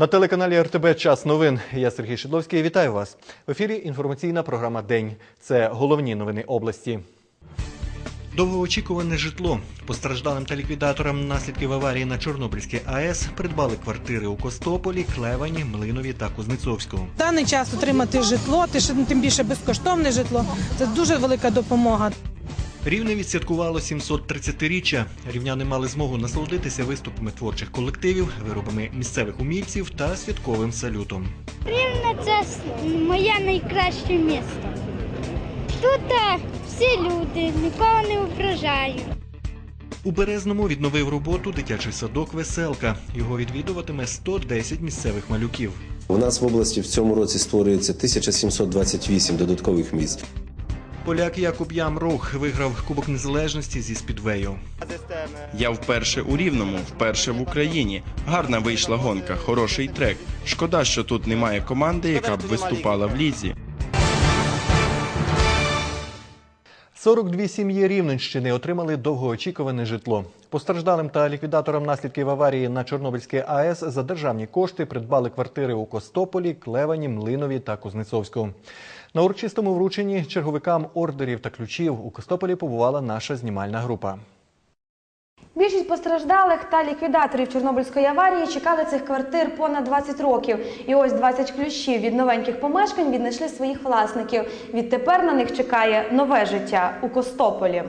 На телеканалі РТБ Час новин. Я Сергій Шидловський. Вітаю вас. В ефірі інформаційна програма День. Це головні новини області. Довгоочікуване житло. Постраждалим та ліквідаторам наслідків аварії на Чорнобильській АЕС придбали квартири у Костополі, Клевані, Млинові та Кузнецовську. В даний час отримати житло, ти ще тим більше безкоштовне житло. Це дуже велика допомога. Рівне відсвяткувало 730-річчя. Рівняни мали змогу насолодитися виступами творчих колективів, виробами місцевих умільців та святковим салютом. Рівне це моє найкраще місто. Тут всі люди, нікого не ображають. У Березному відновив роботу дитячий садок Веселка. Його відвідуватиме 110 місцевих малюків. У нас в області в цьому році створюється 1728 додаткових місць. Поляк Якуб Ямрух виграв Кубок Незалежності зі спідвею. Я вперше у Рівному, вперше в Україні. Гарна вийшла гонка, хороший трек. Шкода, що тут немає команди, яка б виступала в лізі. 42 сім'ї Рівненщини отримали довгоочікуване житло. Постраждалим та ліквідаторам наслідків аварії на Чорнобильській АЕС за державні кошти придбали квартири у Костополі, Клевані, Млинові та Кузнецовську. На урочистому врученні черговикам ордерів та ключів у Костополі побувала наша знімальна група. Більшість постраждалих та ліквідаторів Чорнобильської аварії чекали цих квартир понад 20 років. І ось 20 ключів від новеньких помешкань віднайшли своїх власників. Відтепер на них чекає нове життя у Костополі.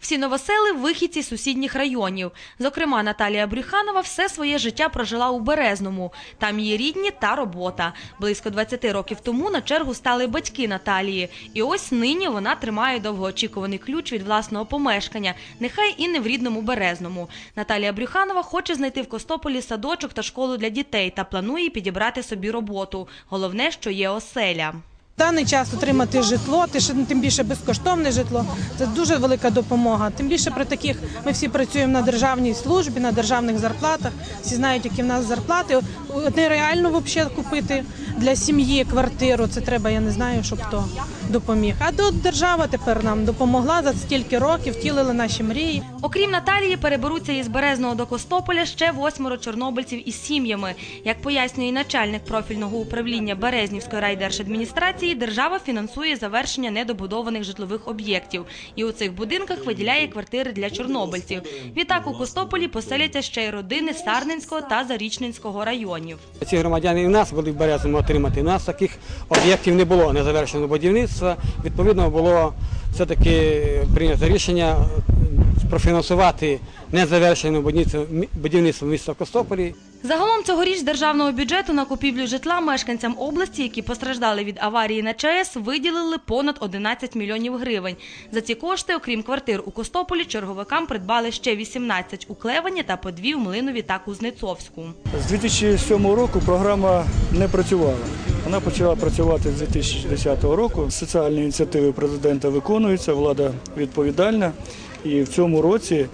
Всі новосели – вихідці сусідніх районів. Зокрема, Наталія Брюханова все своє життя прожила у Березному. Там її рідні та робота. Близько 20 років тому на чергу стали батьки Наталії. І ось нині вона тримає довгоочікуваний ключ від власного помешкання, нехай і не в рідному Березному. Наталія Брюханова хоче знайти в Костополі садочок та школу для дітей та планує підібрати собі роботу. Головне, що є оселя. Даний час отримати житло, ще тим більше безкоштовне житло. Це дуже велика допомога. Тим більше при таких ми всі працюємо на державній службі, на державних зарплатах. Всі знають, які в нас зарплати. Нереально взагалі купити для сім'ї квартиру. Це треба, я не знаю, щоб хто допоміг. А до держава тепер нам допомогла за стільки років, втілили наші мрії. Окрім Наталії, переберуться із Березного до Костополя ще восьмеро чорнобильців із сім'ями. Як пояснює начальник профільного управління Березнівської райдержадміністрації, держава фінансує завершення недобудованих житлових об'єктів і у цих будинках виділяє квартири для чорнобильців. Відтак у Костополі поселяться ще й родини Сарненського та Зарічненського районів. Ці громадяни і в нас були в Березному отримати. У нас таких об'єктів не було незавершеного будівництва. Відповідно, було все-таки прийнято рішення профінансувати незавершене будівництво міста Костополі. Загалом цьогоріч державного бюджету на купівлю житла мешканцям області, які постраждали від аварії на ЧАЕС, виділили понад 11 мільйонів гривень. За ці кошти, окрім квартир у Костополі, черговикам придбали ще 18 у Клевані та по дві в Млинові та Кузнецовську. З 2007 року програма не працювала. Вона почала працювати з 2010 року. Соціальні ініціативи президента виконуються, влада відповідальна. І в цьому році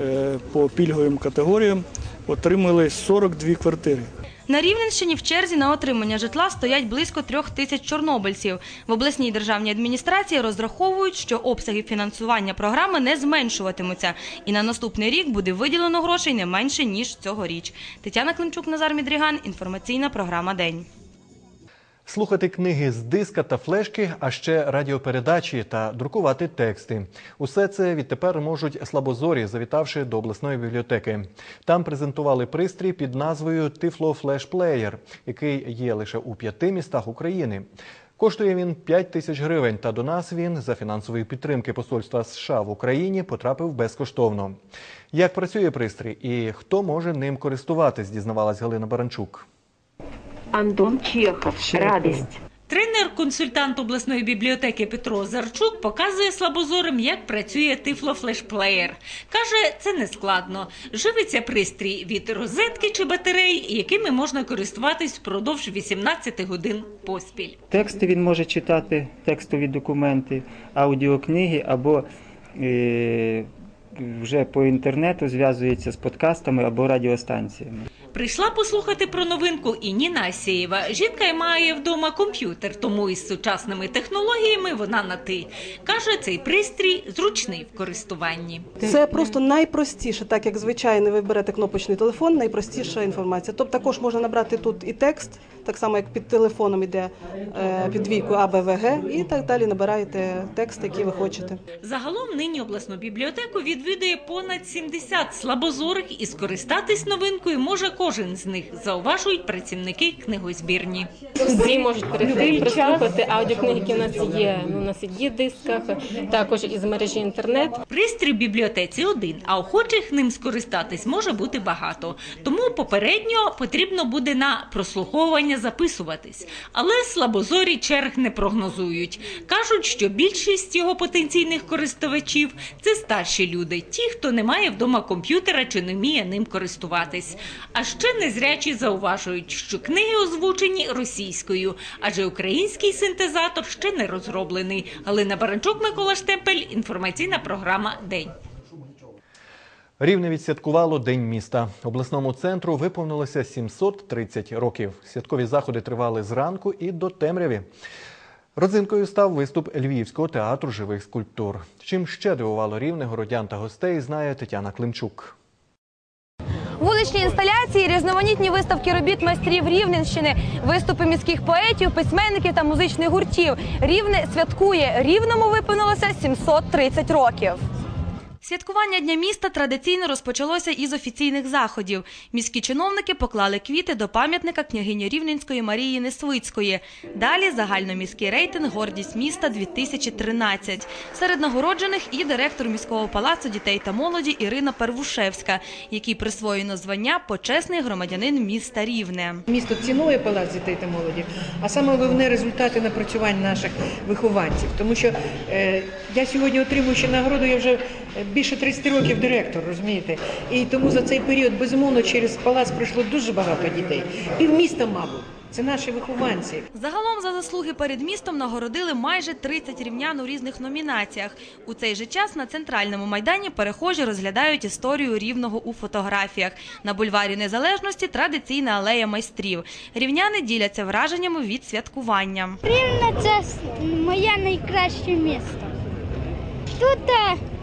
е, по пільговим категоріям отримали 42 квартири. На Рівненщині в черзі на отримання житла стоять близько трьох тисяч чорнобильців. В обласній державній адміністрації розраховують, що обсяги фінансування програми не зменшуватимуться, і на наступний рік буде виділено грошей не менше ніж цьогоріч. Тетяна Климчук, Назар Мідріган. Інформаційна програма День. Слухати книги з диска та флешки, а ще радіопередачі та друкувати тексти. Усе це відтепер можуть слабозорі, завітавши до обласної бібліотеки. Там презентували пристрій під назвою Тифло Флеш Плеєр, який є лише у п'яти містах України. Коштує він 5 тисяч гривень, та до нас він за фінансової підтримки посольства США в Україні потрапив безкоштовно. Як працює пристрій і хто може ним користуватись, дізнавалась Галина Баранчук. Антон Чехов. Радість. Тренер-консультант обласної бібліотеки Петро Зарчук показує слабозорим, як працює тифлофлешплеєр. Каже, це не складно. Живиться пристрій від розетки чи батарей, якими можна користуватись впродовж 18 годин поспіль. Тексти він може читати, текстові документи, аудіокниги або е, вже по інтернету зв'язується з подкастами або радіостанціями. Прийшла послухати про новинку і Ніна Асєєва. Жінка має вдома комп'ютер, тому із сучасними технологіями вона на ти. Каже, цей пристрій зручний в користуванні. Це просто найпростіше, так як звичайно ви берете кнопочний телефон, найпростіша інформація. Тобто також можна набрати тут і текст, так само як під телефоном іде е, під двійкою АБВГ, і так далі набираєте текст, який ви хочете. Загалом нині обласну бібліотеку відвідує понад 70 слабозорих і скористатись новинкою може кожен з них, зауважують працівники книгозбірні. Всі можуть перейти прослухати аудіокниги, які у нас є. Ну, У нас є в дисках, також із мережі інтернет. Пристрій в бібліотеці один, а охочих ним скористатись може бути багато. Тому попередньо потрібно буде на прослуховування записуватись. Але слабозорі черг не прогнозують. Кажуть, що більшість його потенційних користувачів це старші люди, ті, хто не має вдома комп'ютера чи не вміє ним користуватись. А ще незрячі зауважують, що книги озвучені російською, адже український синтезатор ще не розроблений. Галина Баранчук, Микола Штемпель, інформаційна програма День. Рівне відсвяткувало День міста. Обласному центру виповнилося 730 років. Святкові заходи тривали зранку і до темряві. Родзинкою став виступ Львівського театру живих скульптур. Чим ще дивувало рівне городян та гостей, знає Тетяна Климчук. Вуличні інсталяції, різноманітні виставки робіт майстрів Рівненщини, виступи міських поетів, письменників та музичних гуртів. Рівне святкує. Рівному виповнилося 730 років. Святкування Дня міста традиційно розпочалося із офіційних заходів. Міські чиновники поклали квіти до пам'ятника княгині Рівненської Марії Несвицької. Далі загальноміський рейтинг Гордість міста 2013. Серед нагороджених і директор міського палацу дітей та молоді Ірина Первушевська, якій присвоєно звання почесний громадянин міста Рівне. Місто цінує палац дітей та молоді, а саме головне результати напрацювань наших вихованців. Тому що е, я сьогодні отримуючи нагороду, я вже більше 30 років директор, розумієте? І тому за цей період, безумовно, через палац пройшло дуже багато дітей. Півміста, мабуть. Це наші вихованці. Загалом за заслуги перед містом нагородили майже 30 рівнян у різних номінаціях. У цей же час на центральному майдані перехожі розглядають історію рівного у фотографіях. На бульварі Незалежності традиційна алея майстрів. Рівняни діляться враженнями від святкування. Рівне це моє найкраще місто. Тут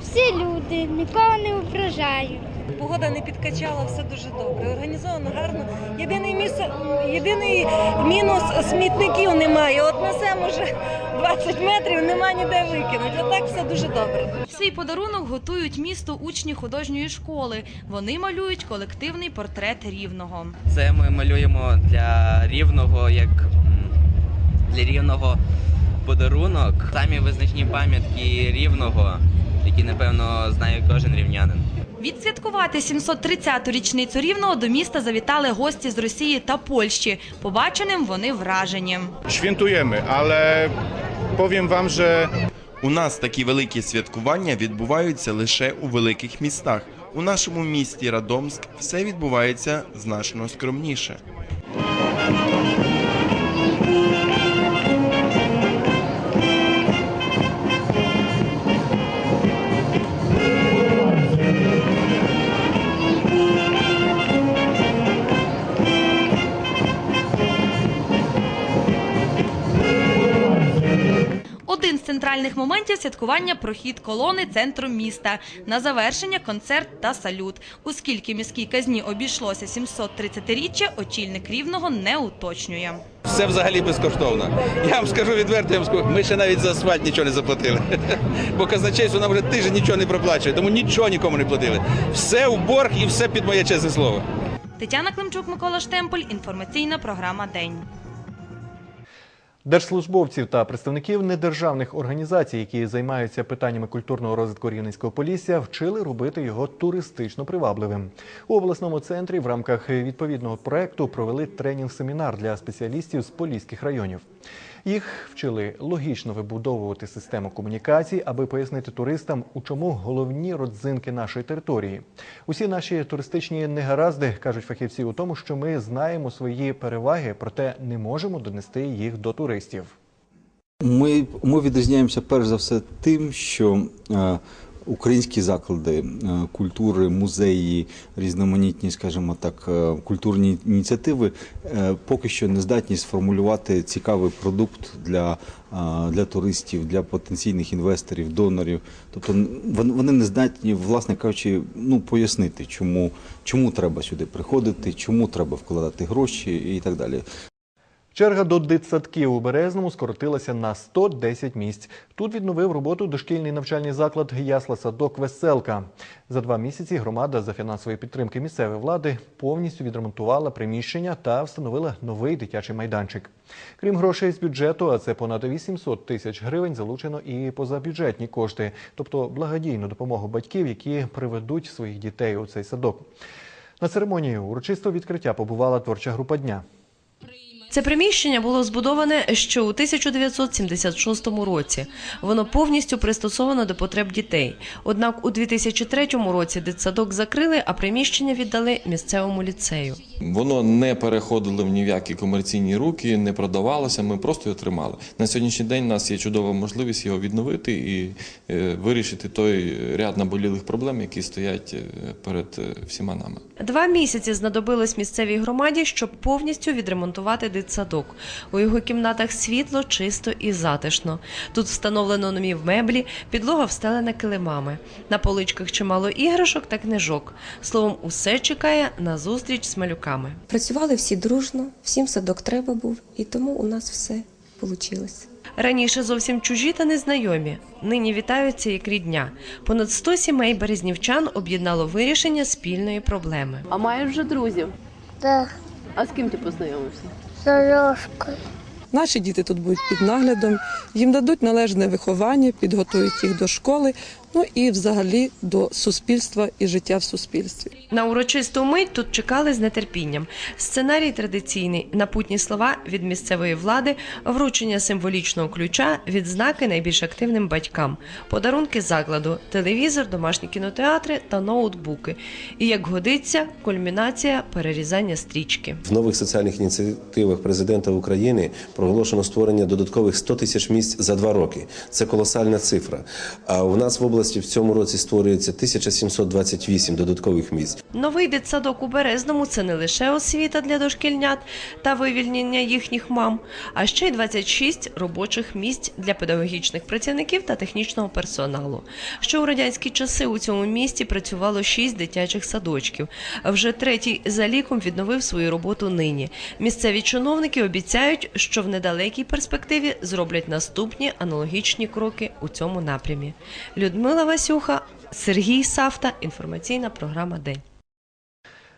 всі люди, нікого не ображають. Погода не підкачала, все дуже добре. Організовано гарно. Єдиний місце, єдиний мінус смітників немає. От несемо вже 20 метрів, нема ніде викинути. А так все дуже добре. Свій подарунок готують місту учні художньої школи. Вони малюють колективний портрет рівного. Це ми малюємо для рівного, як для рівного подарунок. Самі визначні пам'ятки рівного, які напевно знає кожен рівнянин. Відсвяткувати 730-ту річницю рівного до міста завітали гості з Росії та Польщі. Побаченим вони вражені. Świętujemy, ale powiem wam, że У нас такі великі святкування відбуваються лише у великих містах. У нашому місті Радомськ все відбувається значно скромніше. Один моментів святкування прохід колони центром міста. На завершення концерт та салют. Оскільки міській казні обійшлося 730-річчя, очільник рівного не уточнює. Все взагалі безкоштовно. Я вам скажу відверто, я вам скажу, ми ще навіть за асфальт нічого не заплатили. Бо казначейство нам вже тиждень нічого не проплачує, тому нічого нікому не платили. Все в борг і все під моє чесне слово. Тетяна Климчук, Микола Штемполь. Інформаційна програма День. Держслужбовців та представників недержавних організацій, які займаються питаннями культурного розвитку Рівненського Полісся, вчили робити його туристично привабливим. У обласному центрі в рамках відповідного проекту провели тренінг-семінар для спеціалістів з поліських районів. Їх вчили логічно вибудовувати систему комунікацій, аби пояснити туристам, у чому головні родзинки нашої території. Усі наші туристичні негаразди кажуть фахівці у тому, що ми знаємо свої переваги, проте не можемо донести їх до туристів. Ми, ми відрізняємося перш за все тим, що е, українські заклади е, культури, музеї, різноманітні, скажімо так, е, культурні ініціативи е, поки що не здатні сформулювати цікавий продукт для, для туристів, для потенційних інвесторів, донорів. Тобто вон- вони не здатні, власне кажучи, ну пояснити, чому, чому треба сюди приходити, чому треба вкладати гроші і так далі. Черга до дитсадків у Березному скоротилася на 110 місць. Тут відновив роботу дошкільний навчальний заклад Ясла Садок Веселка. За два місяці громада за фінансової підтримки місцевої влади повністю відремонтувала приміщення та встановила новий дитячий майданчик. Крім грошей з бюджету, а це понад 800 тисяч гривень, залучено і позабюджетні кошти, тобто благодійну допомогу батьків, які приведуть своїх дітей у цей садок. На церемонії урочистого відкриття побувала творча група дня. Це приміщення було збудоване ще у 1976 році. Воно повністю пристосовано до потреб дітей. Однак у 2003 році дитсадок закрили, а приміщення віддали місцевому ліцею. Воно не переходило в ні в які комерційні руки, не продавалося. Ми просто його тримали. На сьогоднішній день у нас є чудова можливість його відновити і е, вирішити той ряд наболілих проблем, які стоять е, перед е, всіма нами. Два місяці знадобилось місцевій громаді, щоб повністю відремонтувати дитсадок. У його кімнатах світло, чисто і затишно. Тут встановлено нові меблі, підлога встелена килимами. На поличках чимало іграшок та книжок. Словом, усе чекає на зустріч з малюками. Працювали всі дружно, всім садок треба був, і тому у нас все вийшло. Раніше зовсім чужі та незнайомі. Нині вітаються як рідня. Понад 100 сімей березнівчан об'єднало вирішення спільної проблеми. А маєш вже друзів? Так, А з ким ти познайомився? Сережка. Наші діти тут будуть під наглядом, їм дадуть належне виховання, підготують їх до школи, ну і взагалі до суспільства і життя в суспільстві. На урочисту мить тут чекали з нетерпінням. Сценарій традиційний, напутні слова від місцевої влади, вручення символічного ключа, відзнаки найбільш активним батькам, подарунки закладу, телевізор, домашні кінотеатри та ноутбуки. І як годиться, кульмінація перерізання стрічки. В нових соціальних ініціативах президента України проголошено створення додаткових 100 тисяч місць за два роки. Це колосальна цифра. А у нас в області в цьому році створюється 1728 додаткових місць. Новий дитсадок у Березному це не лише освіта для дошкільнят та вивільнення їхніх мам, а ще й 26 робочих місць для педагогічних працівників та технічного персоналу. Ще у радянські часи у цьому місті працювало 6 дитячих садочків. Вже третій за ліком відновив свою роботу нині. Місцеві чиновники обіцяють, що в недалекій перспективі зроблять наступні аналогічні кроки у цьому напрямі. Людмила Васюха, Сергій Савта. Інформаційна програма День.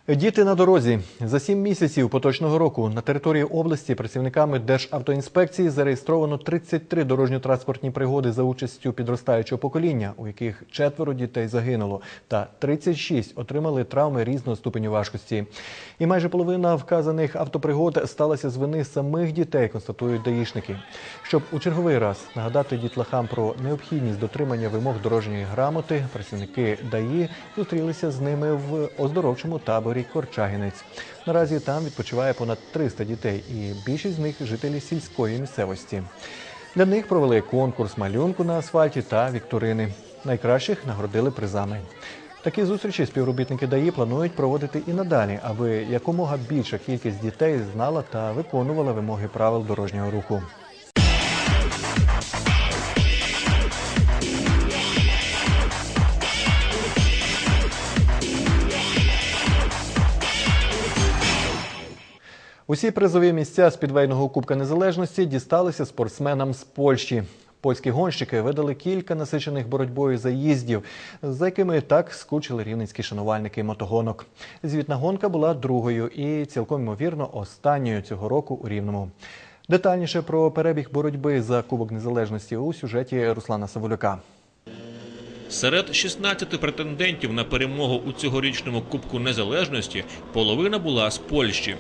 Діти на дорозі за сім місяців поточного року на території області працівниками Державтоінспекції зареєстровано 33 дорожньо-транспортні пригоди за участю підростаючого покоління, у яких четверо дітей загинуло, та 36 отримали травми різного ступеню важкості. І майже половина вказаних автопригод сталася з вини самих дітей, констатують даїшники. Щоб у черговий раз нагадати дітлахам про необхідність дотримання вимог дорожньої грамоти, працівники ДАІ зустрілися з ними в оздоровчому таборі Корчагінець. Наразі там відпочиває понад 300 дітей, і більшість з них жителі сільської місцевості. Для них провели конкурс малюнку на асфальті та вікторини. Найкращих нагородили призами. Такі зустрічі співробітники ДАІ планують проводити і надалі, аби якомога більша кількість дітей знала та виконувала вимоги правил дорожнього руху. Усі призові місця з підвейного Кубка Незалежності дісталися спортсменам з Польщі. Польські гонщики видали кілька насичених боротьбою заїздів, за якими так скучили рівненські шанувальники мотогонок. Звітна гонка була другою і цілком ймовірно останньою цього року у Рівному. Детальніше про перебіг боротьби за Кубок Незалежності у сюжеті Руслана Саволюка. Серед 16 претендентів на перемогу у цьогорічному Кубку Незалежності половина була з Польщі.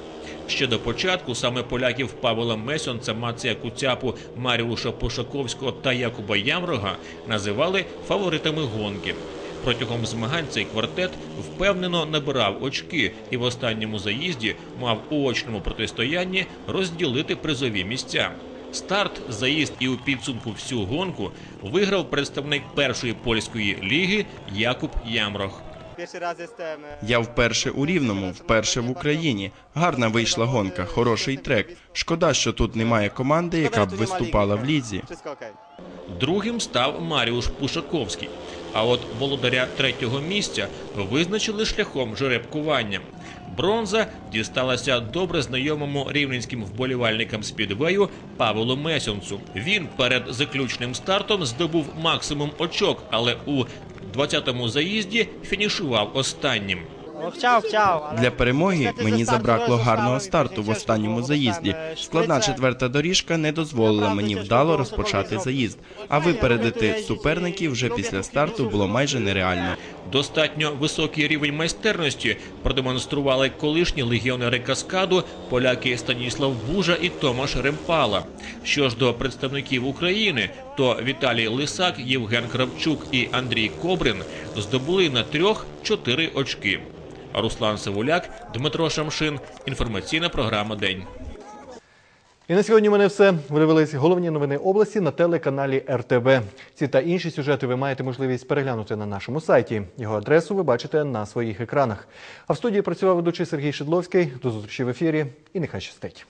Ще до початку саме поляків Павла Месонца, Мація Куцяпу, Маріуша Пошаковського та Якуба Ямрога називали фаворитами гонки. Протягом змагань цей квартет впевнено набирав очки і в останньому заїзді мав у очному протистоянні розділити призові місця. Старт, заїзд і у підсумку всю гонку виграв представник першої польської ліги Якуб Ямрох. Я вперше у Рівному, вперше в Україні. Гарна вийшла гонка, хороший трек. Шкода, що тут немає команди, яка б виступала в лізі. Другим став Маріуш Пушаковський. А от володаря третього місця визначили шляхом жеребкування. Бронза дісталася добре знайомому рівненським вболівальникам спідвею Павлу Месьонцу. Він перед заключним стартом здобув максимум очок, але у 20-му заїзді фінішував останнім. Для перемоги мені забракло гарного старту в останньому заїзді. Складна четверта доріжка не дозволила мені вдало розпочати заїзд. А випередити суперників вже після старту було майже нереально. Достатньо високий рівень майстерності продемонстрували колишні легіонери каскаду, поляки Станіслав Бужа і Томаш Ремпала. Що ж до представників України, то Віталій Лисак, Євген Кравчук і Андрій Кобрин здобули на трьох чотири очки. Руслан Савуляк, Дмитро Шамшин. Інформаційна програма День. І на сьогодні у мене все. Ви дивились головні новини області на телеканалі РТБ. Ці та інші сюжети ви маєте можливість переглянути на нашому сайті. Його адресу ви бачите на своїх екранах. А в студії працював ведучий Сергій Шедловський. До зустрічі в ефірі і нехай щастить.